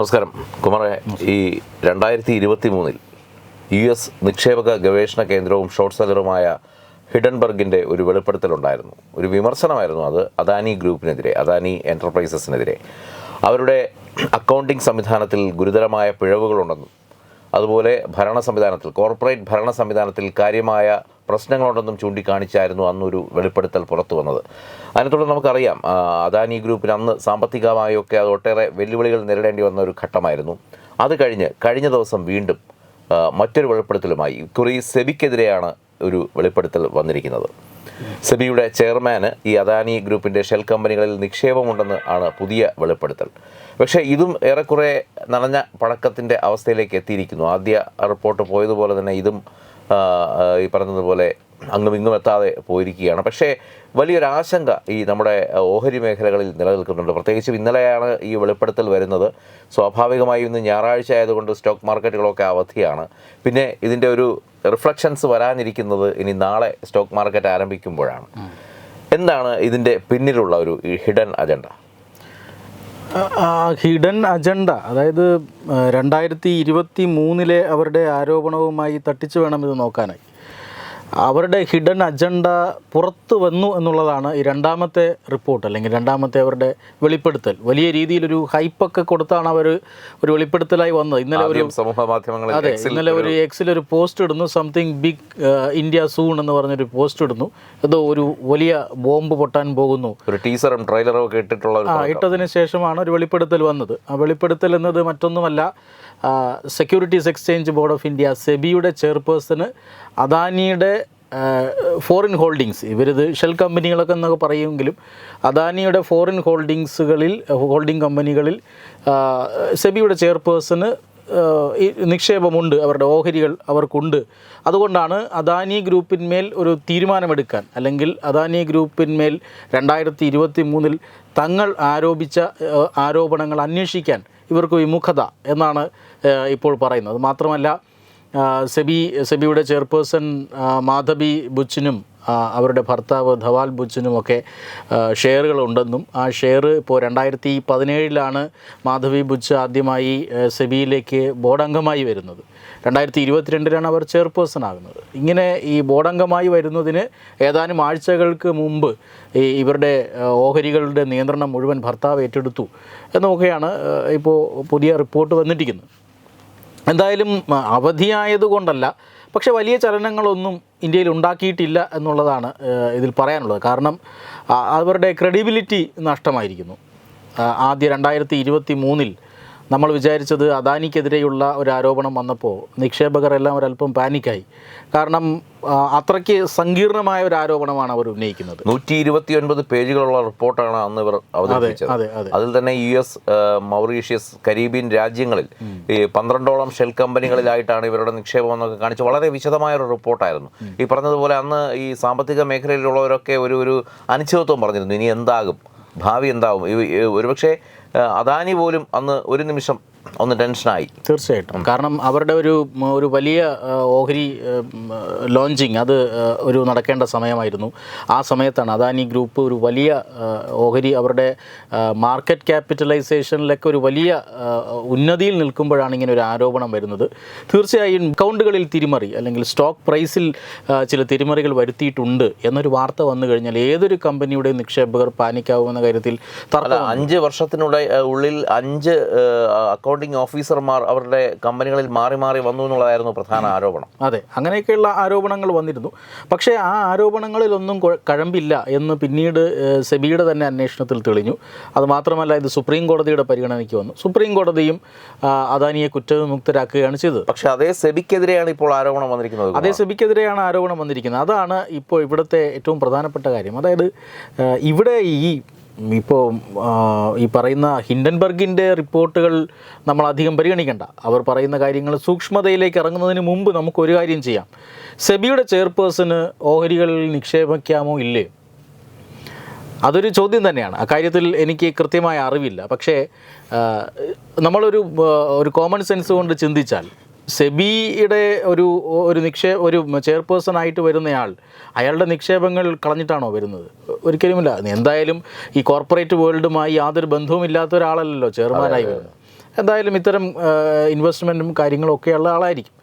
നമസ്കാരം. കുമാറെ ഈ രണ്ടായിരത്തി ഇരുപത്തി മൂന്നിൽ യു എസ് നിക്ഷേപക ഗവേഷണ കേന്ദ്രവും ഷോർട്ട് സെല്ലറുമായ ഹിഡൻബർഗിന്റെ ഒരു വെളിപ്പെടുത്തലുണ്ടായിരുന്നു. ഒരു വിമർശനമായിരുന്നു അത് അദാനി ഗ്രൂപ്പിനെതിരെ അദാനി എന്റർപ്രൈസസിനെതിരെ അവരുടെ അക്കൗണ്ടിംഗ് സംവിധാനത്തിൽ ഗുരുതരമായ പിഴവുകളുണ്ടെന്നും അതുപോലെ ഭരണ സംവിധാനത്തിൽ കോർപ്പറേറ്റ് ഭരണ സംവിധാനത്തിൽ കാര്യമായ പ്രശ്നങ്ങളുണ്ടെന്നും ചൂണ്ടിക്കാണിച്ചായിരുന്നു അന്നൊരു വെളിപ്പെടുത്തൽ പുറത്തു വന്നത്. അതിനെ തുടർന്ന് നമുക്കറിയാം അദാനി ഗ്രൂപ്പിന് അന്ന് സാമ്പത്തികമായൊക്കെ അത് ഒട്ടേറെ വെല്ലുവിളികൾ നേരിടേണ്ടി വന്ന ഒരു ഘട്ടമായിരുന്നു. അത് കഴിഞ്ഞ് കഴിഞ്ഞ ദിവസം വീണ്ടും മറ്റൊരു വെളിപ്പെടുത്തലുമായി കുറി സെബിക്കെതിരെയാണ് ഒരു വെളിപ്പെടുത്തൽ വന്നിരിക്കുന്നത്. സെബിയുടെ ചെയർമാന് ഈ അദാനി ഗ്രൂപ്പിന്റെ ഷെൽ കമ്പനികളിൽ നിക്ഷേപമുണ്ടെന്ന് ആണ് പുതിയ വെളിപ്പെടുത്തൽ. പക്ഷേ ഇതും ഏറെക്കുറെ നനഞ്ഞ പഴക്കത്തിന്റെ അവസ്ഥയിലേക്ക് എത്തിയിരിക്കുന്നു. ആദ്യ റിപ്പോർട്ട് പോയതുപോലെ തന്നെ ഇതും ഈ പറഞ്ഞതുപോലെ അങ്ങും ഇങ്ങും എത്താതെ പോയിരിക്കുകയാണ്. പക്ഷേ വലിയൊരു ആശങ്ക ഈ നമ്മുടെ ഓഹരി മേഖലകളിൽ നിലനിൽക്കുന്നുണ്ട്. പ്രത്യേകിച്ചും ഇന്നലെയാണ് ഈ വെളിപ്പെടുത്തൽ വരുന്നത്. സ്വാഭാവികമായും ഇന്ന് ഞായറാഴ്ച ആയതുകൊണ്ട് സ്റ്റോക്ക് മാർക്കറ്റുകളൊക്കെ അവധിയാണ്. പിന്നെ ഇതിന്റെ ഒരു റിഫ്ലക്ഷൻസ് വരാനിരിക്കുന്നത് ഇനി നാളെ സ്റ്റോക്ക് മാർക്കറ്റ് ആരംഭിക്കുമ്പോഴാണ്. എന്താണ് ഇതിന്റെ പിന്നിലുള്ള ഒരു ഹിഡൻ അജണ്ട? Hidden agenda. അതായത് രണ്ടായിരത്തി ഇരുപത്തി മൂന്നിലെ അവരുടെ ആരോപണവുമായി തട്ടിച്ചു വേണം ഇത് നോക്കാനായി. അവരുടെ ഹിഡൻ അജണ്ട പുറത്തു വന്നു എന്നുള്ളതാണ് ഈ രണ്ടാമത്തെ റിപ്പോർട്ട് അല്ലെങ്കിൽ രണ്ടാമത്തെ അവരുടെ വെളിപ്പെടുത്തൽ. വലിയ രീതിയിലൊരു ഹൈപ്പൊക്കെ കൊടുത്താണ് അവർ ഒരു വെളിപ്പെടുത്തലായി വന്നത്. ഇന്നലെ ഒരു സമൂഹ മാധ്യമങ്ങളിൽ അതെ ഇന്നലെ ഒരു എക്സിൽ ഒരു പോസ്റ്റ് ഇടുന്നു. സംതിങ് ബിഗ് ഇന്ത്യ സൂൺ എന്ന് പറഞ്ഞൊരു പോസ്റ്റ് ഇടുന്നു. എന്തോ ഒരു വലിയ ബോംബ് പൊട്ടാൻ പോകുന്നു. ഒരു ടീസറും ട്രെയിലറും ഒക്കെ ഇട്ടിട്ടുള്ള ഇട്ടതിന് ശേഷമാണ് ഒരു വെളിപ്പെടുത്തൽ വന്നത്. ആ വെളിപ്പെടുത്തൽ എന്നത് മറ്റൊന്നുമല്ല. Securities exchange board of India സെബിയുടെ chairperson അദാനിയുടെ ഫോറിൻ ഹോൾഡിങ്സ് ഇവരിത് ഷെൽ കമ്പനികളൊക്കെ എന്നൊക്കെ പറയുമെങ്കിലും അദാനിയുടെ ഫോറിൻ ഹോൾഡിങ്സുകളിൽ ഹോൾഡിംഗ് കമ്പനികളിൽ സെബിയുടെ ചെയർപേഴ്സണ് നിക്ഷേപമുണ്ട്. അവരുടെ ഓഹരികൾ അവർക്കുണ്ട്. അതുകൊണ്ടാണ് അദാനി ഗ്രൂപ്പിന്മേൽ ഒരു തീരുമാനമെടുക്കാൻ. അല്ലെങ്കിൽ അദാനി ഗ്രൂപ്പിന്മേൽ രണ്ടായിരത്തി ഇരുപത്തി മൂന്നിൽ തങ്ങൾ ആരോപിച്ച ആരോപണങ്ങൾ അന്വേഷിക്കാൻ ഇവർക്ക് വിമുഖത എന്നാണ് ഇപ്പോൾ പറയുന്നത്. മാത്രമല്ല സെബി സെബിയുടെ ചെയർപേഴ്സൺ മാധബി ബുച്ചിനും അവരുടെ ഭർത്താവ് ധവാൽ ബുച്ചിനുമൊക്കെ ഷെയറുകളുണ്ടെന്നും ആ ഷെയർ ഇപ്പോൾ രണ്ടായിരത്തി പതിനേഴിലാണ് മാധവി ബുച്ച് ആദ്യമായി സെബിയിലേക്ക് ബോർഡ് അംഗമായി വരുന്നത്. രണ്ടായിരത്തി ഇരുപത്തിരണ്ടിലാണ് അവർ ചെയർപേഴ്സൺ ആകുന്നത്. ഇങ്ങനെ ഈ ബോർഡംഗമായി വരുന്നതിന് ഏതാനും ആഴ്ചകൾക്ക് മുമ്പ് ഈ ഇവരുടെ ഓഹരികളുടെ നിയന്ത്രണം മുഴുവൻ ഭർത്താവ് ഏറ്റെടുത്തു എന്നൊക്കെയാണ് ഇപ്പോൾ പുതിയ റിപ്പോർട്ട് വന്നിട്ടിരിക്കുന്നത് എന്തായാലും അവധിയായതുകൊണ്ടല്ല പക്ഷേ വലിയ ചലനങ്ങളൊന്നും ഇന്ത്യയിൽ ഉണ്ടാക്കിയിട്ടില്ല എന്നുള്ളതാണ് ഇതിൽ പറയാനുള്ളത്. കാരണം അവരുടെ ക്രെഡിബിലിറ്റി നഷ്ടമായിരിക്കുന്നു. ആദ്യ രണ്ടായിരത്തി ഇരുപത്തി മൂന്നിൽ നമ്മൾ വിചാരിച്ചത് അദാനിക്കെതിരെയുള്ള ഒരു ആരോപണം വന്നപ്പോൾ നിക്ഷേപകർ എല്ലാം ഒരല്പം പാനിക്കായി. കാരണം അത്രയ്ക്ക് സങ്കീർണമായ ഒരു ആരോപണമാണ് അവർ ഉന്നയിക്കുന്നത്. നൂറ്റി ഇരുപത്തി ഒൻപത് പേജുകളുള്ള റിപ്പോർട്ടാണ് അന്ന് ഇവർ അവതരിപ്പിച്ചത്. അതെ അതെ അതിൽ തന്നെ യു എസ് മൗറീഷ്യസ് കരീബിയൻ രാജ്യങ്ങളിൽ ഈ പന്ത്രണ്ടോളം ഷെൽ കമ്പനികളിലായിട്ടാണ് ഇവരുടെ നിക്ഷേപം എന്നൊക്കെ കാണിച്ച് വളരെ വിശദമായ ഒരു റിപ്പോർട്ടായിരുന്നു ഈ പറഞ്ഞതുപോലെ അന്ന് ഈ സാമ്പത്തിക മേഖലയിലുള്ളവരൊക്കെ ഒരു ഒരു അനിശ്ചിതത്വം പറഞ്ഞിരുന്നു. ഇനി എന്താകും? ഭാവി ഈ ഒരുപക്ഷെ അദാനി പോലും അന്ന് ഒരു നിമിഷം ഒന്ന് ടെൻഷനായി തീർച്ചയായിട്ടും. കാരണം അവരുടെ ഒരു ഒരു വലിയ ഓഹരി ലോഞ്ചിങ് അത് ഒരു നടക്കേണ്ട സമയമായിരുന്നു. ആ സമയത്താണ് അദാനി ഗ്രൂപ്പ് ഒരു വലിയ ഓഹരി അവരുടെ മാർക്കറ്റ് ക്യാപിറ്റലൈസേഷനിലൊക്കെ ഒരു വലിയ ഉന്നതിയിൽ നിൽക്കുമ്പോഴാണ് ഇങ്ങനെ ഒരു ആരോപണം വരുന്നത്. തീർച്ചയായും അക്കൗണ്ടുകളിൽ തിരിമറി അല്ലെങ്കിൽ സ്റ്റോക്ക് പ്രൈസിൽ ചില തിരിമറികൾ വരുത്തിയിട്ടുണ്ട് എന്നൊരു വാർത്ത വന്നു കഴിഞ്ഞാൽ ഏതൊരു കമ്പനിയുടെയും നിക്ഷേപകർ പാനിക്കാവുമെന്ന കാര്യത്തിൽ അഞ്ച് വർഷത്തിനുള്ളിൽ അഞ്ച് ഉള്ളിൽ അക്കൗണ്ടിങ് ഓഫീസർമാർ അവരുടെ കമ്പനികളിൽ മാറി മാറി വന്നു എന്നുള്ളതായിരുന്നു പ്രധാന ആരോപണം. അതെ അങ്ങനെയൊക്കെയുള്ള ആരോപണങ്ങൾ വന്നിരുന്നു. പക്ഷേ ആ ആരോപണങ്ങളിലൊന്നും കഴമ്പില്ല എന്ന് പിന്നീട് സെബിയുടെ തന്നെ അന്വേഷണത്തിൽ തെളിഞ്ഞു. അതുമാത്രമല്ല ഇത് സുപ്രീം കോടതിയുടെ പരിഗണനയ്ക്ക് വന്നു. സുപ്രീം കോടതിയും അദാനിയെ കുറ്റവിമുക്തരാക്കുകയാണ് ചെയ്തത്. പക്ഷേ അതേ സെബിക്കെതിരെയാണ് ഇപ്പോൾ ആരോപണം വന്നിരിക്കുന്നത് അതേ സെബിക്കെതിരെയാണ് ആരോപണം വന്നിരിക്കുന്നത്. അതാണ് ഇപ്പോൾ ഇവിടുത്തെ ഏറ്റവും പ്രധാനപ്പെട്ട കാര്യം. അതായത് ഇവിടെ ഈ ഇപ്പോൾ ഈ പറയുന്ന ഹിൻഡൻബർഗിന്റെ റിപ്പോർട്ടുകൾ നമ്മൾ അധികം പരിഗണിക്കണ്ട. അവർ പറയുന്ന കാര്യങ്ങൾ സൂക്ഷ്മതയിലേക്ക് ഇറങ്ങുന്നതിന് മുമ്പ് നമുക്ക് ഒരു കാര്യം ചെയ്യാം. സെബിയുടെ ചെയർപേഴ്സന് ഓഹരികളിൽ നിക്ഷേപിക്കാമോ ഇല്ലേ? അതൊരു ചോദ്യം തന്നെയാണ്. അക്കാര്യത്തിൽ എനിക്ക് കൃത്യമായ അറിവില്ല. പക്ഷേ നമ്മളൊരു ഒരു കോമൺ സെൻസ് കൊണ്ട് ചിന്തിച്ചാൽ സെബിയുടെ ഒരു ഒരു നിക്ഷേ ഒരു ചെയർപേഴ്സൺ ആയിട്ട് വരുന്നയാൾ അയാളുടെ നിക്ഷേപങ്ങൾ കളഞ്ഞിട്ടാണോ വരുന്നത്? ഒരിക്കലുമില്ല. എന്തായാലും ഈ കോർപ്പറേറ്റ് വേൾഡുമായി യാതൊരു ബന്ധവും ഇല്ലാത്ത ഒരാളല്ലല്ലോ ചെയർമാനായി വരുന്നത്. എന്തായാലും ഇത്തരം ഇൻവെസ്റ്റ്മെന്റും കാര്യങ്ങളും ഒക്കെയുള്ള ആളായിരിക്കും.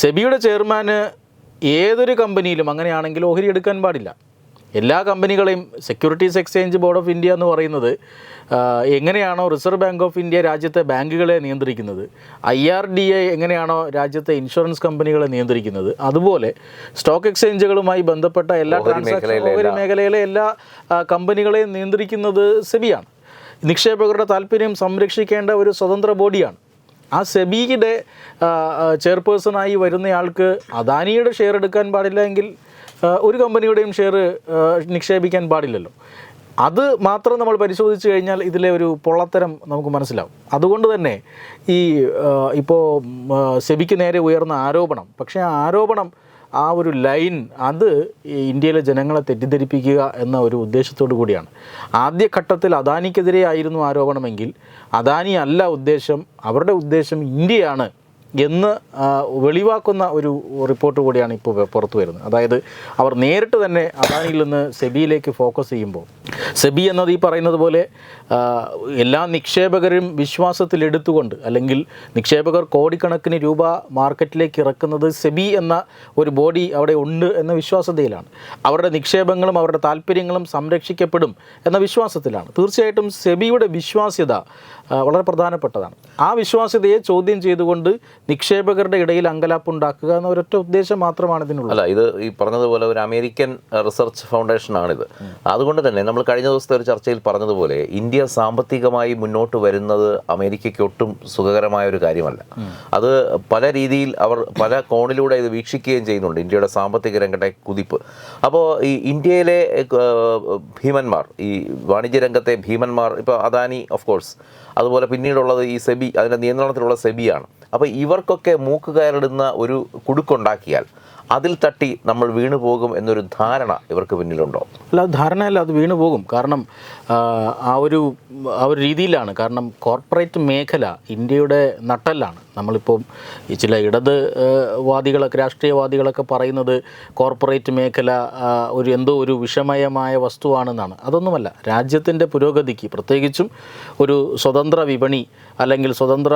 സെബിയുടെ ചെയർമാന് ഏതൊരു കമ്പനിയിലും അങ്ങനെയാണെങ്കിൽ ഓഹരി എടുക്കാൻ പാടില്ല. എല്ലാ കമ്പനികളെയും securities exchange board of India എന്ന് പറയുന്നത് എങ്ങനെയാണോ റിസർവ് ബാങ്ക് ഓഫ് ഇന്ത്യ രാജ്യത്തെ ബാങ്കുകളെ നിയന്ത്രിക്കുന്നത് ഐ ആർ ഡി എ എങ്ങനെയാണോ രാജ്യത്തെ ഇൻഷുറൻസ് കമ്പനികളെ നിയന്ത്രിക്കുന്നത് അതുപോലെ സ്റ്റോക്ക് എക്സ്ചേഞ്ചുകളുമായി ബന്ധപ്പെട്ട എല്ലാ ട്രാൻസാക്ഷൻ മേഖലയിലെ ഓഹരി മേഖലയിലെ എല്ലാ കമ്പനികളെയും നിയന്ത്രിക്കുന്നത് സെബിയാണ്. നിക്ഷേപകരുടെ താല്പര്യം സംരക്ഷിക്കേണ്ട ഒരു സ്വതന്ത്ര ബോഡിയാണ്. ആ സെബിയുടെ ചെയർപേഴ്സണായി വരുന്നയാൾക്ക് അദാനിയുടെ ഷെയർ എടുക്കാൻ പാടില്ല എങ്കിൽ ഒരു കമ്പനിയുടെയും ഷെയർ നിക്ഷേപിക്കാൻ പാടില്ലല്ലോ. അത് മാത്രം നമ്മൾ പരിശോധിച്ച് കഴിഞ്ഞാൽ ഇതിലെ ഒരു പൊള്ളത്തരം നമുക്ക് മനസ്സിലാവും. അതുകൊണ്ട് തന്നെ ഈ ഇപ്പോൾ സെബിക്ക് നേരെ ഉയർന്ന ആരോപണം. പക്ഷേ ആ ആരോപണം ആ ഒരു ലൈൻ അത് ഇന്ത്യയിലെ ജനങ്ങളെ തെറ്റിദ്ധരിപ്പിക്കുക എന്ന ഒരു ഉദ്ദേശത്തോടു കൂടിയാണ്. ആദ്യഘട്ടത്തിൽ അദാനിക്കെതിരെ ആയിരുന്നു ആരോപണമെങ്കിൽ അദാനി അല്ല ഉദ്ദേശം അവരുടെ ഉദ്ദേശം ഇന്ത്യയാണ്. എന്ന് വെളിവാക്കുന്ന ഒരു റിപ്പോർട്ട് കൂടിയാണ് ഇപ്പോൾ പുറത്തു വരുന്നത്. അതായത് അവർ നേരിട്ട് തന്നെ അദാനിയിൽ നിന്ന് സെബിയിലേക്ക് ഫോക്കസ് ചെയ്യുമ്പോൾ സെബി എന്നത് ഈ പറയുന്നത് പോലെ എല്ലാ നിക്ഷേപകരും വിശ്വാസത്തിലെടുത്തുകൊണ്ട് അല്ലെങ്കിൽ നിക്ഷേപകർ കോടിക്കണക്കിന് രൂപ മാർക്കറ്റിലേക്ക് ഇറക്കുന്നത് സെബി എന്ന ഒരു ബോഡി അവിടെ ഉണ്ട് എന്ന വിശ്വാസതയിലാണ്. അവരുടെ നിക്ഷേപങ്ങളും അവരുടെ താല്പര്യങ്ങളും സംരക്ഷിക്കപ്പെടും എന്ന വിശ്വാസത്തിലാണ്. തീർച്ചയായിട്ടും സെബിയുടെ വിശ്വാസ്യത വളരെ പ്രധാനപ്പെട്ടതാണ്. ആ വിശ്വാസ്യതയെ ചോദ്യം ചെയ്തുകൊണ്ട് നിക്ഷേപകരുടെ ഇടയിൽ അങ്കലാപ്പുണ്ടാക്കുക എന്ന ഒരൊറ്റ ഉദ്ദേശം മാത്രമാണ് ഇതിനുള്ളത്. അല്ല ഇത് ഈ പറഞ്ഞതുപോലെ ഒരു അമേരിക്കൻ റിസർച്ച് ഫൗണ്ടേഷൻ ആണിത്. അതുകൊണ്ട് തന്നെ നമ്മൾ കഴിഞ്ഞ ദിവസത്തെ ഒരു ചർച്ചയിൽ പറഞ്ഞതുപോലെ ഇന്ത്യ സാമ്പത്തികമായി മുന്നോട്ട് വരുന്നത് അമേരിക്കയ്ക്ക് ഒട്ടും സുഖകരമായ ഒരു കാര്യമല്ല. അത് പല രീതിയിൽ അവർ പല കോണിലൂടെ ഇത് വീക്ഷിക്കുകയും ചെയ്യുന്നുണ്ട് ഇന്ത്യയുടെ സാമ്പത്തിക രംഗത്തെ കുതിപ്പ്. അപ്പോൾ ഈ ഇന്ത്യയിലെ ഭീമന്മാർ ഈ വാണിജ്യ രംഗത്തെ ഭീമന്മാർ ഇപ്പോൾ അദാനി ഓഫ് കോഴ്സ് അതുപോലെ പിന്നീടുള്ളത് ഈ സെബി അതിന്റെ നിയന്ത്രണത്തിലുള്ള സെബിയാണ്. അപ്പോൾ ഇവർക്കൊക്കെ മൂക്ക് കയറിടുന്ന ഒരു കുടുക്കുണ്ടാക്കിയാൽ അതിൽ തട്ടി നമ്മൾ വീണു പോകും എന്നൊരു ധാരണ ഇവർക്ക് പിന്നിലുണ്ടോ? അല്ല ധാരണയല്ല അത് വീണു പോകും. കാരണം ആ, ഒരു ആ ഒരു രീതിയിലാണ്. കാരണം കോർപ്പറേറ്റ് മേഖല ഇന്ത്യയുടെ നട്ടല്ലാണ്. നമ്മളിപ്പോൾ ഈ ചില ഇടത് വാദികളൊക്കെ രാഷ്ട്രീയവാദികളൊക്കെ പറയുന്നത് കോർപ്പറേറ്റ് മേഖല ഒരു എന്തോ ഒരു വിഷമയമായ വസ്തുവാണെന്നാണ്. അതൊന്നുമല്ല. രാജ്യത്തിന്റെ പുരോഗതിക്ക് പ്രത്യേകിച്ചും ഒരു സ്വതന്ത്ര വിപണി അല്ലെങ്കിൽ സ്വതന്ത്ര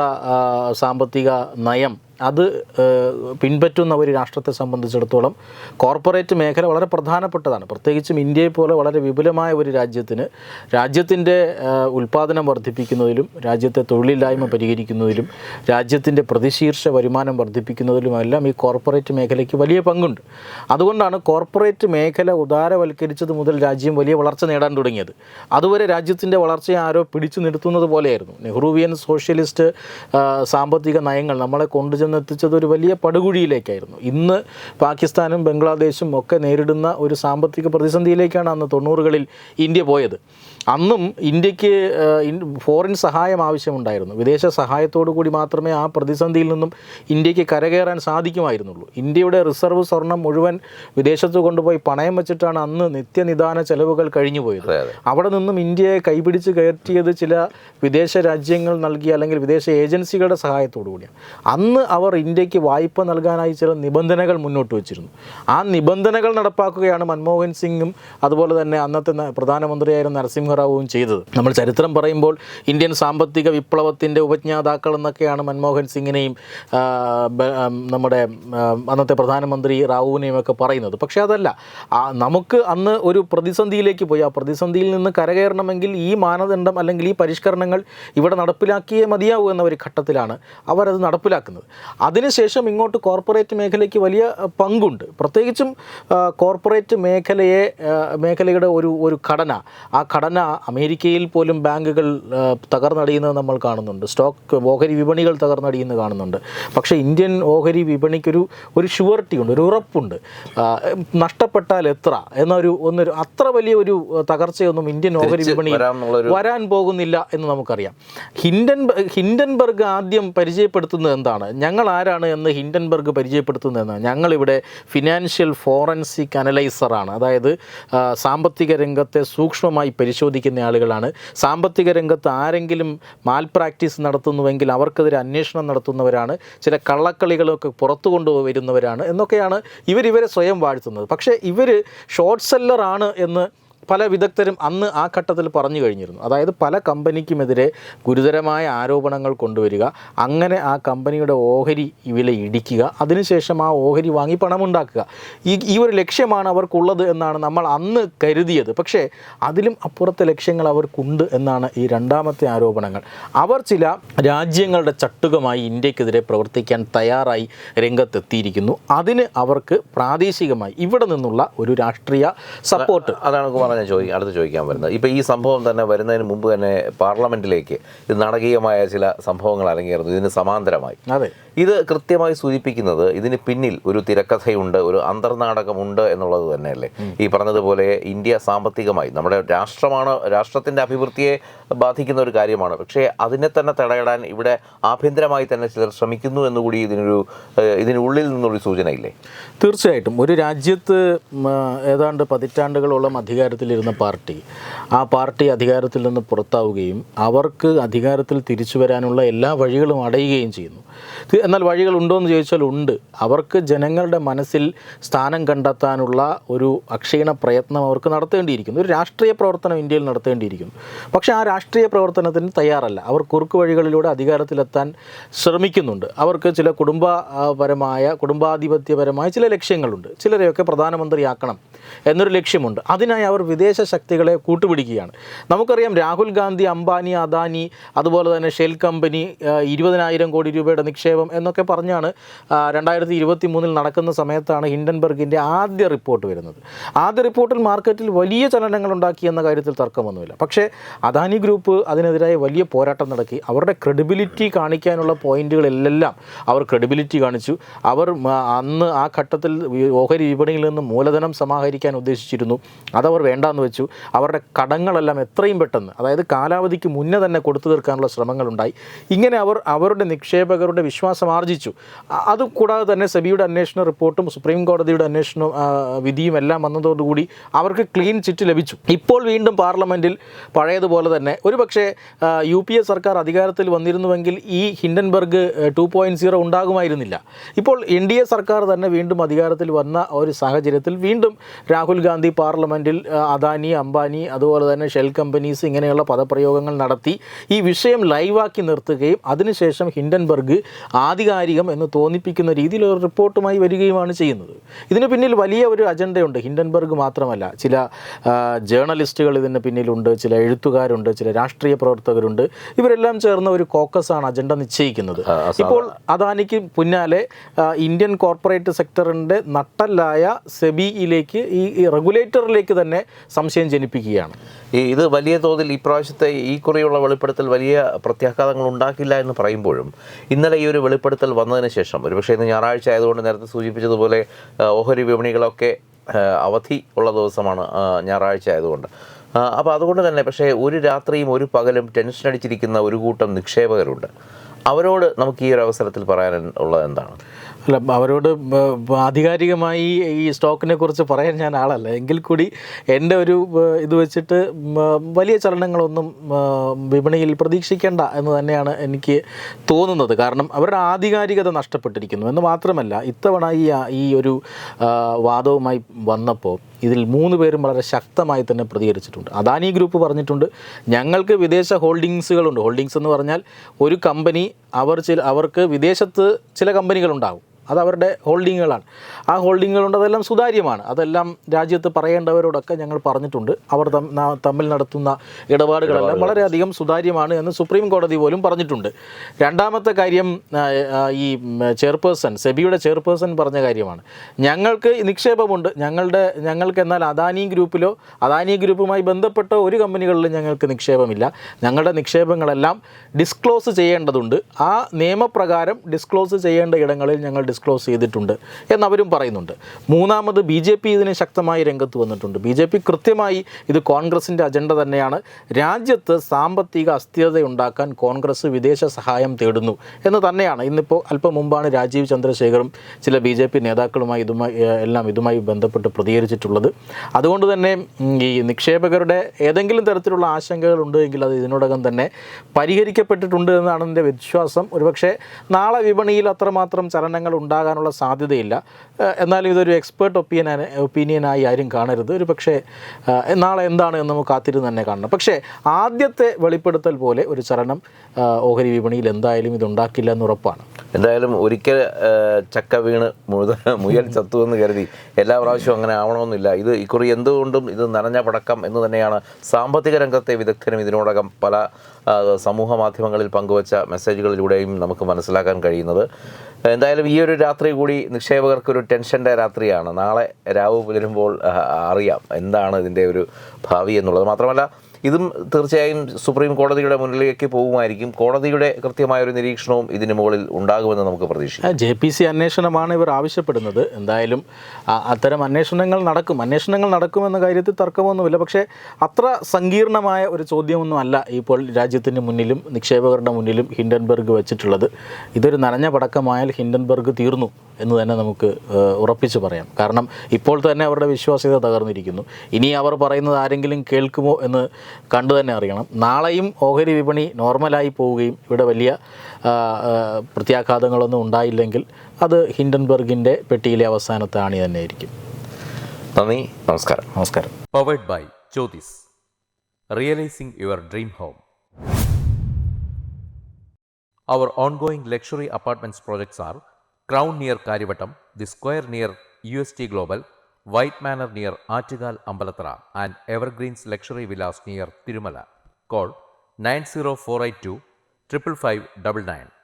സാമ്പത്തിക നയം അത് പിൻപറ്റുന്ന ഒരു രാഷ്ട്രത്തെ സംബന്ധിച്ചിടത്തോളം കോർപ്പറേറ്റ് മേഖല വളരെ പ്രധാനപ്പെട്ടതാണ്. പ്രത്യേകിച്ചും ഇന്ത്യയെ പോലെ വളരെ വിപുലമായ ഒരു രാജ്യത്തിന് രാജ്യത്തിന്റെ ഉൽപ്പാദനം വർദ്ധിപ്പിക്കുന്നതിലും രാജ്യത്തെ തൊഴിലില്ലായ്മ പരിഹരിക്കുന്നതിലും രാജ്യത്തിന്റെ പ്രതിശീർഷ വരുമാനം വർദ്ധിപ്പിക്കുന്നതിലുമെല്ലാം ഈ കോർപ്പറേറ്റ് മേഖലയ്ക്ക് വലിയ പങ്കുണ്ട്. അതുകൊണ്ടാണ് കോർപ്പറേറ്റ് മേഖല ഉദാരവൽക്കരിച്ചത് മുതൽ രാജ്യം വലിയ വളർച്ച നേടാൻ തുടങ്ങിയത്. അതുവരെ രാജ്യത്തിന്റെ വളർച്ചയെ ആരോ പിടിച്ചു നിർത്തുന്നത് പോലെയായിരുന്നു. നെഹ്റുവിയൻ സോഷ്യലിസ്റ്റ് സാമ്പത്തിക നയങ്ങൾ നമ്മളെ കൊണ്ടുചെന്നെത്തിച്ചത് ഒരു വലിയ പടുകുഴിയിലേക്കായിരുന്നു. ഇന്ന് പാകിസ്ഥാനും ബംഗ്ലാദേശും ഒക്കെ നേരിടുന്ന ഒരു സാമ്പത്തിക പ്രതിസന്ധിയിലേക്കാണ് അന്ന് തൊണ്ണൂറുകളിൽ ഇന്ത്യ പോയത്. അന്നും ഇന്ത്യയ്ക്ക് ഫോറിൻ സഹായം ആവശ്യമുണ്ടായിരുന്നു. വിദേശ സഹായത്തോടു കൂടി മാത്രമേ ആ പ്രതിസന്ധിയിൽ നിന്നും ഇന്ത്യയ്ക്ക് കരകയറാൻ സാധിക്കുമായിരുന്നുള്ളൂ. ഇന്ത്യയുടെ റിസർവ് സ്വർണം മുഴുവൻ വിദേശത്ത് കൊണ്ടുപോയി പണയം വെച്ചിട്ടാണ് അന്ന് നിത്യനിദാന ചെലവുകൾ കഴിഞ്ഞു പോയത്. അവിടെ നിന്നും ഇന്ത്യയെ കൈപിടിച്ച് കയറ്റിയത് ചില വിദേശ രാജ്യങ്ങൾ നൽകിയ അല്ലെങ്കിൽ വിദേശ ഏജൻസികളുടെ സഹായത്തോടു കൂടിയാണ്. അന്ന് അവർ ഇന്ത്യയ്ക്ക് വായ്പ നൽകാനായി ചില നിബന്ധനകൾ മുന്നോട്ട് വെച്ചിരുന്നു. ആ നിബന്ധനകൾ നടപ്പാക്കുകയാണ് മൻമോഹൻ സിംഗും അതുപോലെ തന്നെ അന്നത്തെ പ്രധാനമന്ത്രിയായിരുന്ന പ്രധാനമന്ത്രിയായിരുന്ന നരസിംഹറാവുവും ചെയ്തത്. നമ്മൾ ചരിത്രം പറയുമ്പോൾ ഇന്ത്യൻ സാമ്പത്തിക വിപ്ലവത്തിന്റെ ഉപജ്ഞാതാക്കൾ എന്നൊക്കെയാണ് മൻമോഹൻ സിംഗിനെയും നമ്മുടെ അന്നത്തെ പ്രധാനമന്ത്രി റാവുവിനെയും ഒക്കെ പറയുന്നത്. പക്ഷേ അതല്ല നമുക്ക് അന്ന് ഒരു പ്രതിസന്ധിയിലേക്ക് പോയി. ആ പ്രതിസന്ധിയിൽ നിന്ന് കരകയറണമെങ്കിൽ ഈ മാനദണ്ഡം അല്ലെങ്കിൽ ഈ പരിഷ്കരണങ്ങൾ ഇവിടെ നടപ്പിലാക്കിയേ മതിയാവൂ എന്ന ഒരു ഘട്ടത്തിലാണ് അവരത് നടപ്പിലാക്കുന്നത്. അതിനുശേഷം ഇങ്ങോട്ട് കോർപ്പറേറ്റ് മേഖലയ്ക്ക് വലിയ പങ്കുണ്ട്. പ്രത്യേകിച്ചും കോർപ്പറേറ്റ് മേഖലയെ മേഖലയുടെ ഒരു ഒരു ഘടന. ആ ഘടന അമേരിക്കയിൽ പോലും ബാങ്കുകൾ തകർന്നടിയുന്നത് നമ്മൾ കാണുന്നുണ്ട്. സ്റ്റോക്ക് ഓഹരി വിപണികൾ തകർന്നടിയുന്നത് കാണുന്നുണ്ട്. പക്ഷേ ഇന്ത്യൻ ഓഹരി വിപണിക്കൊരു ഒരു ഷുവർട്ടി ഉണ്ട് ഒരു ഉറപ്പുണ്ട്. നഷ്ടപ്പെട്ടാൽ എത്ര എന്നൊരു ഒന്നൊരു അത്ര വലിയ ഒരു തകർച്ചയൊന്നും ഇന്ത്യൻ ഓഹരി വിപണി വരാൻ പോകുന്നില്ല എന്ന് നമുക്കറിയാം. ഹിൻഡൻ ഹിൻഡൻബർഗ് ആദ്യം പരിചയപ്പെടുത്തുന്നത് എന്താണ്? ഞങ്ങൾ ആരാണ് എന്ന് ഹിൻഡൻബർഗ് പരിചയപ്പെടുത്തുന്നത് എന്നാണ് ഞങ്ങളിവിടെ ഫിനാൻഷ്യൽ ഫോറൻസിക് അനലൈസറാണ്. അതായത് സാമ്പത്തിക രംഗത്തെ സൂക്ഷ്മമായി പരിശോധിക്കുന്ന ആളുകളാണ്. സാമ്പത്തിക രംഗത്ത് ആരെങ്കിലും മാൽ പ്രാക്ടീസ് നടത്തുന്നുവെങ്കിൽ അവർക്കെതിരെ അന്വേഷണം നടത്തുന്നവരാണ്. ചില കള്ളക്കളികളൊക്കെ പുറത്തു കൊണ്ടുവരുന്നവരാണ് എന്നൊക്കെയാണ് ഇവരിവരെ ഇവരെ സ്വയം വാഴ്ത്തുന്നത്. പക്ഷേ ഇവർ ഷോർട്ട് സെല്ലറാണ് എന്ന് പല വിദഗ്ധരും അന്ന് ആ ഘട്ടത്തിൽ പറഞ്ഞു കഴിഞ്ഞിരുന്നു. അതായത് പല കമ്പനിക്കുമെതിരെ ഗുരുതരമായ ആരോപണങ്ങൾ കൊണ്ടുവരിക അങ്ങനെ ആ കമ്പനിയുടെ ഓഹരി വില ഇടിക്കുക അതിനുശേഷം ആ ഓഹരി വാങ്ങി പണമുണ്ടാക്കുക. ഈ ഈ ഒരു ലക്ഷ്യമാണ് അവർക്കുള്ളത് എന്നാണ് നമ്മൾ അന്ന് കരുതിയത്. പക്ഷേ അതിലും അപ്പുറത്തെ ലക്ഷ്യങ്ങൾ അവർക്കുണ്ട് എന്നാണ് ഈ രണ്ടാമത്തെ ആരോപണങ്ങൾ. അവർ ചില രാജ്യങ്ങളുടെ ചട്ടുകമായി ഇന്ത്യക്കെതിരെ പ്രവർത്തിക്കാൻ തയ്യാറായി രംഗത്തെത്തിയിരിക്കുന്നു. അതിന് അവർക്ക് പ്രാദേശികമായി ഇവിടെ നിന്നുള്ള ഒരു രാഷ്ട്രീയ സപ്പോർട്ട്. അതാണ് ഞാൻ ചോദിക്കാം അടുത്ത് ചോദിക്കാൻ വരുന്നത്. ഇപ്പോൾ ഈ സംഭവം തന്നെ വരുന്നതിന് മുമ്പ് തന്നെ പാർലമെന്റിലേക്ക് ഇത് നാടകീയമായ ചില സംഭവങ്ങൾ അരങ്ങേറുന്നു. ഇതിന് സമാന്തരമായി. അതെ. ഇത് കൃത്യമായി സൂചിപ്പിക്കുന്നത് ഇതിന് പിന്നിൽ ഒരു തിരക്കഥയുണ്ട് ഒരു അന്തർനാടകമുണ്ട് എന്നുള്ളത് തന്നെയല്ലേ? ഈ പറഞ്ഞതുപോലെ ഇന്ത്യ സാമ്പത്തികമായി നമ്മുടെ രാഷ്ട്രമാണ് രാഷ്ട്രത്തിന്റെ അഭിവൃദ്ധിയെ ബാധിക്കുന്ന ഒരു കാര്യമാണ്. പക്ഷേ അതിനെ തന്നെ തടയിടാൻ ഇവിടെ ആഭ്യന്തരമായി തന്നെ ചിലർ ശ്രമിക്കുന്നു എന്നുകൂടി ഇതിനൊരു ഇതിനുള്ളിൽ നിന്നൊരു സൂചനയില്ലേ? തീർച്ചയായിട്ടും. ഒരു രാജ്യത്ത് ഏതാണ്ട് പതിറ്റാണ്ടുകളോളം അധികാരത്തിലിരുന്ന പാർട്ടി ആ പാർട്ടി അധികാരത്തിൽ നിന്ന് പുറത്താവുകയും അവർക്ക് അധികാരത്തിൽ തിരിച്ചു വരാനുള്ള എല്ലാ വഴികളും അടയുകയും ചെയ്യുന്നു. എന്നാൽ വഴികളുണ്ടോ എന്ന് ചോദിച്ചാൽ ഉണ്ട്. അവർക്ക് ജനങ്ങളുടെ മനസ്സിൽ സ്ഥാനം കണ്ടെത്താനുള്ള ഒരു അക്ഷീണ പ്രയത്നം അവർക്ക് നടത്തേണ്ടിയിരിക്കുന്നു. ഒരു രാഷ്ട്രീയ പ്രവർത്തനം ഇന്ത്യയിൽ നടത്തേണ്ടിയിരിക്കുന്നു. പക്ഷേ ആ രാഷ്ട്രീയ പ്രവർത്തനത്തിന് തയ്യാറല്ല. അവർ കുറുക്ക് വഴികളിലൂടെ അധികാരത്തിലെത്താൻ ശ്രമിക്കുന്നുണ്ട്. അവർക്ക് ചില കുടുംബപരമായ കുടുംബാധിപത്യപരമായ ചില ലക്ഷ്യങ്ങളുണ്ട്. ചിലരെയൊക്കെ പ്രധാനമന്ത്രിയാക്കണം എന്നൊരു ലക്ഷ്യമുണ്ട്. അതിനായി അവർ വിദേശ ശക്തികളെ കൂട്ടുപിടിക്കുകയാണ്. നമുക്കറിയാം രാഹുൽ ഗാന്ധി അംബാനി അദാനി അതുപോലെ തന്നെ ഷെൽ കമ്പനി ഇരുപതിനായിരം കോടി രൂപയുടെ നിക്ഷേപം എന്നൊക്കെ പറഞ്ഞാണ് രണ്ടായിരത്തി ഇരുപത്തി മൂന്നിൽ നടക്കുന്ന സമയത്താണ് ഹിൻഡൻബർഗിന്റെ ആദ്യ റിപ്പോർട്ട് വരുന്നത്. ആദ്യ റിപ്പോർട്ടിൽ മാർക്കറ്റിൽ വലിയ ചലനങ്ങൾ ഉണ്ടാക്കി എന്ന കാര്യത്തിൽ തർക്കമൊന്നുമില്ല. പക്ഷേ അദാനി ഗ്രൂപ്പ് അതിനെതിരായ വലിയ പോരാട്ടം നടക്കി. അവരുടെ ക്രെഡിബിലിറ്റി കാണിക്കാനുള്ള പോയിന്റുകളെല്ലാം അവർ ക്രെഡിബിലിറ്റി കാണിച്ചു. അവർ അന്ന് ആ ഘട്ടത്തിൽ ഓഹരി വിപണിയിൽ നിന്ന് മൂലധനം സമാഹരിക്കാൻ ഉദ്ദേശിച്ചിരുന്നു. അതവർ വേണ്ടാന്ന് വെച്ചു. അവരുടെ കടങ്ങളെല്ലാം എത്രയും പെട്ടെന്ന് അതായത് കാലാവധിക്ക് മുന്നേ തന്നെ കൊടുത്തു തീർക്കാനുള്ള ശ്രമങ്ങളുണ്ടായി. ഇങ്ങനെ അവർ അവരുടെ നിക്ഷേപകരുടെ വിശ്വാസം ആർജിച്ചു. അതുകൂടാതെ അത് കൂടാതെ തന്നെ സെബിയുടെ അന്വേഷണ റിപ്പോർട്ടും സുപ്രീം കോടതിയുടെ അന്വേഷണ വിധിയും എല്ലാം വന്നതോടുകൂടി അവർക്ക് ക്ലീൻ ചിറ്റ് ലഭിച്ചു. ഇപ്പോൾ വീണ്ടും പാർലമെന്റിൽ പഴയതുപോലെ തന്നെ ഒരുപക്ഷെ പക്ഷേ യു പി എ സർക്കാർ അധികാരത്തിൽ വന്നിരുന്നുവെങ്കിൽ ഈ ഹിൻഡൻബർഗ് ടു പോയിന്റ് സീറോ ഉണ്ടാകുമായിരുന്നില്ല. ഇപ്പോൾ എൻ ഡി എ സർക്കാർ തന്നെ വീണ്ടും അധികാരത്തിൽ വന്ന ഒരു സാഹചര്യത്തിൽ വീണ്ടും രാഹുൽ ഗാന്ധി പാർലമെന്റിൽ അദാനി അംബാനി അതുപോലെ തന്നെ ഷെൽ കമ്പനീസ് ഇങ്ങനെയുള്ള പദപ്രയോഗങ്ങൾ നടത്തി ഈ വിഷയം ലൈവാക്കി നിർത്തുകയും അതിനുശേഷം ഹിൻഡൻബർഗ് ആധികാരികം എന്ന് തോന്നിപ്പിക്കുന്ന രീതിയിൽ ഒരു റിപ്പോർട്ടുമായി വരികയുമാണ് ചെയ്യുന്നത്. ഇതിന് പിന്നിൽ വലിയ ഒരു അജണ്ടയുണ്ട്. ഹിൻഡൻബർഗ് മാത്രമല്ല. ചില ജേർണലിസ്റ്റുകൾ ഇതിന് പിന്നിലുണ്ട്. ചില എഴുത്തുകാരുണ്ട്. ചില രാഷ്ട്രീയ പ്രവർത്തകരുണ്ട്. ഇവരെല്ലാം ചേർന്ന ഒരു കോക്കസാണ് അജണ്ട നിശ്ചയിക്കുന്നത്. ഇപ്പോൾ അദാനിക്ക് പിന്നാലെ ഇന്ത്യൻ കോർപ്പറേറ്റ് സെക്ടറിന്റെ നട്ടല്ലായ സെബിയിലേക്ക് ഈ ഈ റെഗുലേറ്ററിലേക്ക് തന്നെ സംശയം ജനിപ്പിക്കുകയാണ്. ഈ ഇത് വലിയ തോതിൽ ഇപ്രാവശ്യത്തെ ഈ കുറിയുള്ള വെളിപ്പെടുത്തൽ വലിയ പ്രത്യാഘാതങ്ങൾ ഉണ്ടാക്കില്ല എന്ന് പറയുമ്പോഴും ഇന്നലെ ഈ ഒരു വെളിപ്പെടുത്തൽ വന്നതിന് ശേഷം ഒരുപക്ഷെ ഇന്ന് ഞായറാഴ്ച ആയതുകൊണ്ട് നേരത്തെ സൂചിപ്പിച്ചതുപോലെ ഓഹരി വിപണികളൊക്കെ അവധി ഉള്ള ദിവസമാണ് ഞായറാഴ്ച ആയതുകൊണ്ട്. അപ്പോൾ അതുകൊണ്ട് തന്നെ പക്ഷേ ഒരു രാത്രിയും ഒരു പകലും ടെൻഷൻ അടിച്ചിരിക്കുന്ന ഒരു കൂട്ടം നിക്ഷേപകരുണ്ട്. അവരോട് നമുക്ക് ഈ ഒരു അവസരത്തിൽ പറയാൻ ഉള്ളത് എന്താണ്? അല്ല അവരോട് ആധികാരികമായി ഈ സ്റ്റോക്കിനെ കുറിച്ച് പറയാൻ ഞാൻ ആളല്ല. എങ്കിൽ കൂടി എന്റെ ഒരു ഇത് വെച്ചിട്ട് വലിയ ചലനങ്ങളൊന്നും വിപണിയിൽ പ്രതീക്ഷിക്കേണ്ട എന്ന് തന്നെയാണ് എനിക്ക് തോന്നുന്നത്. കാരണം അവരുടെ ആധികാരികത നഷ്ടപ്പെട്ടിരിക്കുന്നു. എന്ന് മാത്രമല്ല ഇത്തവണ ഈ ഈ ഒരു വാദവുമായി വന്നപ്പോൾ ഇതിൽ മൂന്ന് പേരും വളരെ ശക്തമായി തന്നെ പ്രതികരിച്ചിട്ടുണ്ട്. അദാനി ഗ്രൂപ്പ് പറഞ്ഞിട്ടുണ്ട് ഞങ്ങൾക്ക് വിദേശ ഹോൾഡിങ്സുകളുണ്ട്. ഹോൾഡിങ്സ് എന്ന് പറഞ്ഞാൽ ഒരു കമ്പനി അവർ ചില അവർക്ക് വിദേശത്ത് ചില കമ്പനികളുണ്ടാകും അത് അവരുടെ ഹോൾഡിങ്ങുകളാണ്. ആ ഹോൾഡിങ്ങുകളുണ്ട് അതെല്ലാം സുതാര്യമാണ്. അതെല്ലാം രാജ്യത്ത് പറയേണ്ടവരോടൊക്കെ ഞങ്ങൾ പറഞ്ഞിട്ടുണ്ട്. അവർ തമ്മിൽ നടത്തുന്ന ഇടപാടുകളെല്ലാം വളരെയധികം സുതാര്യമാണ് എന്ന് സുപ്രീം കോടതി പോലും പറഞ്ഞിട്ടുണ്ട്. രണ്ടാമത്തെ കാര്യം ഈ ചെയർപേഴ്സൺ സെബിയുടെ ചെയർപേഴ്സൺ പറഞ്ഞ കാര്യമാണ്. ഞങ്ങൾക്ക് നിക്ഷേപമുണ്ട്. ഞങ്ങളുടെ ഞങ്ങൾക്ക് എന്നാൽ അദാനി ഗ്രൂപ്പിലോ അദാനി ഗ്രൂപ്പുമായി ബന്ധപ്പെട്ട ഒരു കമ്പനികളിലും ഞങ്ങൾക്ക് നിക്ഷേപമില്ല. ഞങ്ങളുടെ നിക്ഷേപങ്ങളെല്ലാം ഡിസ്ക്ലോസ് ചെയ്യേണ്ടതുണ്ട്. ആ നിയമപ്രകാരം ഡിസ്ക്ലോസ് ചെയ്യേണ്ട ഇടങ്ങളിൽ ഞങ്ങൾ ഡിസ്ക്ലോസ് ചെയ്തിട്ടുണ്ട് എന്നവരും പറയുന്നുണ്ട്. മൂന്നാമത് ബി ജെ പി ഇതിന് ശക്തമായി രംഗത്ത് വന്നിട്ടുണ്ട്. ബി ജെ പി കൃത്യമായി ഇത് കോൺഗ്രസിന്റെ അജണ്ട തന്നെയാണ്. രാജ്യത്ത് സാമ്പത്തിക അസ്ഥിരത ഉണ്ടാക്കാൻ കോൺഗ്രസ് വിദേശ സഹായം തേടുന്നു എന്ന് തന്നെയാണ്. ഇന്നിപ്പോൾ അല്പം മുമ്പാണ് രാജീവ് ചന്ദ്രശേഖറും ചില ബി ജെ പി നേതാക്കളുമായി ഇതുമായി എല്ലാം ഇതുമായി ബന്ധപ്പെട്ട് പ്രതികരിച്ചിട്ടുള്ളത്. അതുകൊണ്ട് തന്നെ ഈ നിക്ഷേപകരുടെ ഏതെങ്കിലും തരത്തിലുള്ള ആശങ്കകൾ ഉണ്ടെങ്കിൽ അത് ഇതിനോടകം തന്നെ പരിഹരിക്കപ്പെട്ടിട്ടുണ്ട് എന്നാണ് എന്റെ വിശ്വാസം. ഒരുപക്ഷെ നാളെ വിപണിയിൽ അത്രമാത്രം ചലനങ്ങൾ ഉണ്ടാകാനുള്ള സാധ്യതയില്ല. എന്നാലും ഇതൊരു എക്സ്പേർട്ട് ഒപ്പീനിയൻ ഒപ്പീനിയനായി ആരും കാണരുത്. ഒരു പക്ഷേ നാളെ എന്താണ് എന്ന് നമുക്ക് കാത്തിരുന്ന് തന്നെ കാണണം. പക്ഷേ ആദ്യത്തെ വെളിപ്പെടുത്തൽ പോലെ ഒരു ചലനം ഓഹരി വിപണിയിൽ എന്തായാലും ഇതുണ്ടാക്കില്ല എന്ന് ഉറപ്പാണ്. എന്തായാലും ഒരിക്കൽ ചക്ക വീണ് മുഴുത മുയൽ ചത്തു എന്ന് കരുതി എല്ലാ പ്രാവശ്യവും അങ്ങനെ ആവണമെന്നില്ല. ഇത് ഇക്കുറി എന്തുകൊണ്ടും ഇത് നനഞ്ഞ പടക്കം എന്ന് തന്നെയാണ് സാമ്പത്തിക രംഗത്തെ വിദഗ്ധരും ഇതിനോടകം പല സമൂഹ മാധ്യമങ്ങളിൽ പങ്കുവച്ച മെസ്സേജുകളിലൂടെയും നമുക്ക് മനസ്സിലാക്കാൻ കഴിയുന്നത്. എന്തായാലും ഈ ഒരു രാത്രി കൂടി നിക്ഷേപകർക്കൊരു ടെൻഷന്റെ രാത്രിയാണ്. നാളെ രാവ് പുലരുമ്പോൾ അറിയാം എന്താണ് ഇതിന്റെ ഒരു ഭാവി എന്നുള്ളത്. മാത്രമല്ല ഇതും തീർച്ചയായും സുപ്രീം കോടതിയുടെ മുന്നിലേക്ക് പോകുമായിരിക്കും. കോടതിയുടെ കൃത്യമായ ഒരു നിരീക്ഷണവും ഇതിന് മുകളിൽ ഉണ്ടാകുമെന്ന് നമുക്ക് പ്രതീക്ഷിക്കാം. ജെ പി സി അന്വേഷണമാണ് ഇവർ ആവശ്യപ്പെടുന്നത്. എന്തായാലും അത്തരം അന്വേഷണങ്ങൾ നടക്കും. അന്വേഷണങ്ങൾ നടക്കുമെന്ന കാര്യത്തിൽ തർക്കമൊന്നുമില്ല. പക്ഷേ അത്ര സങ്കീർണമായ ഒരു ചോദ്യമൊന്നും അല്ല ഇപ്പോൾ രാജ്യത്തിന് മുന്നിലും നിക്ഷേപകരുടെ മുന്നിലും ഹിൻഡൻബർഗ് വെച്ചിട്ടുള്ളത്. ഇതൊരു നനഞ്ഞ പടക്കമായാൽ ഹിൻഡൻബർഗ് തീർന്നു എന്ന് തന്നെ നമുക്ക് ഉറപ്പിച്ച് പറയാം. കാരണം ഇപ്പോൾ തന്നെ അവരുടെ വിശ്വാസ്യത തകർന്നിരിക്കുന്നു. ഇനി അവർ പറയുന്നത് ആരെങ്കിലും കേൾക്കുമോ എന്ന് കണ്ടു തന്നെ അറിയണം. നാളെയും ഓഹരി വിപണി നോർമലായി പോവുകയും ഇവിടെ വലിയ പ്രത്യാഘാതങ്ങളൊന്നും ഉണ്ടായില്ലെങ്കിൽ അത് ഹിൻഡൻബർഗിന്റെ പെട്ടിയിലെ അവസാനത്തെ ആണി തന്നെയായിരിക്കും നന്ദി നമസ്കാരം നമസ്കാരം powered by Jyotis. Realizing your dream home. Our ongoing luxury apartments projects are Crown near Karivattam, The Square near UST Global, White Manor near Achigal Ambalatra, and Evergreens Luxury Villas near Tirumala. Call 90482 55599.